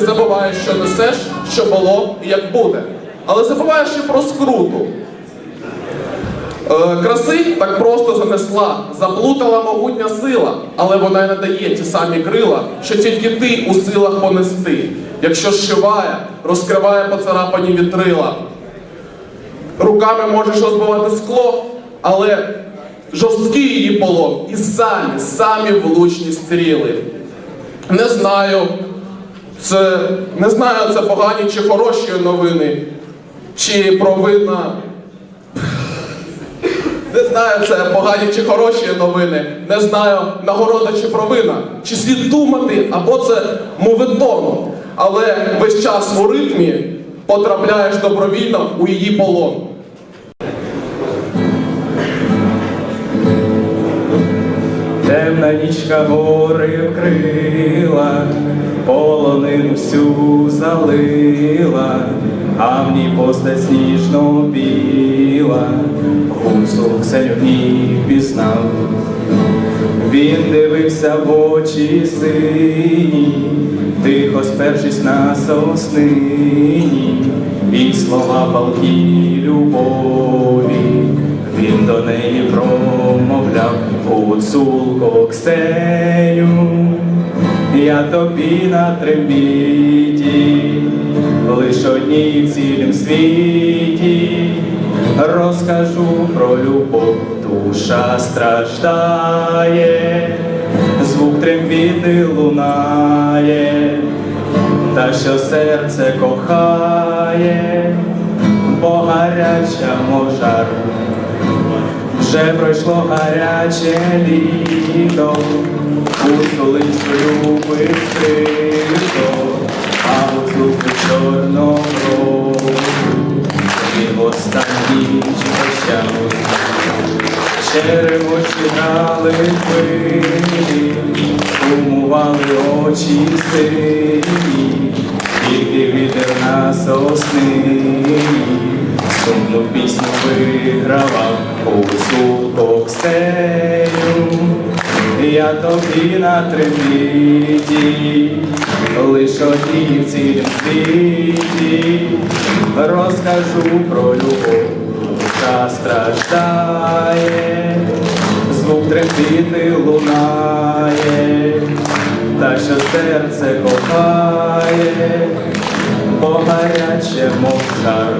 Забуваєш, що несеш, що було і як буде. Але забуваєш і про скруту. Е, краси так просто занесла, заплутала могутня сила, але вона й надає ті самі крила, що тільки ти у силах понести. Якщо зшиває, розкриває поцарапані вітрила. Руками можеш розбивати скло, але жорсткий її полон і самі, самі влучні стріли. Не знаю, це не знаю, це погані чи хороші новини, чи провина. Не знаю, це погані чи хороші новини. Не знаю, нагорода чи провина, чи слід думати, або це мовитону. Але весь час у ритмі потрапляєш добровільно у її полон. Темна нічка гори вкрила, полонину всю залила, а в ній постать сніжно біла, гуцул Ксеню в пізнав. Він дивився в очі сині, тихо спершись на соснині, і слова палкі любові. Він до неї промовляв гуцулко Ксеню, я тобі на трембіті, лиш одній в цілім світі, розкажу про любов, душа страждає, звук трембіти лунає, та що серце кохає, бо гаряча можар. Вже пройшло гаряче літо, гуцуличку любить сито, а гуцулку чорного. Він в останній прощав. Черемочі грали пилі, сумували очі сині, тільки вітер на сосни, сумну пісню вигравав гуцулко Ксеню. Я тобі на трембіті, лиш одній в цілім світі, розкажу про любов, душа страждає, звук трембіти лунає, та що серце кохає, бо гарячому мов жар.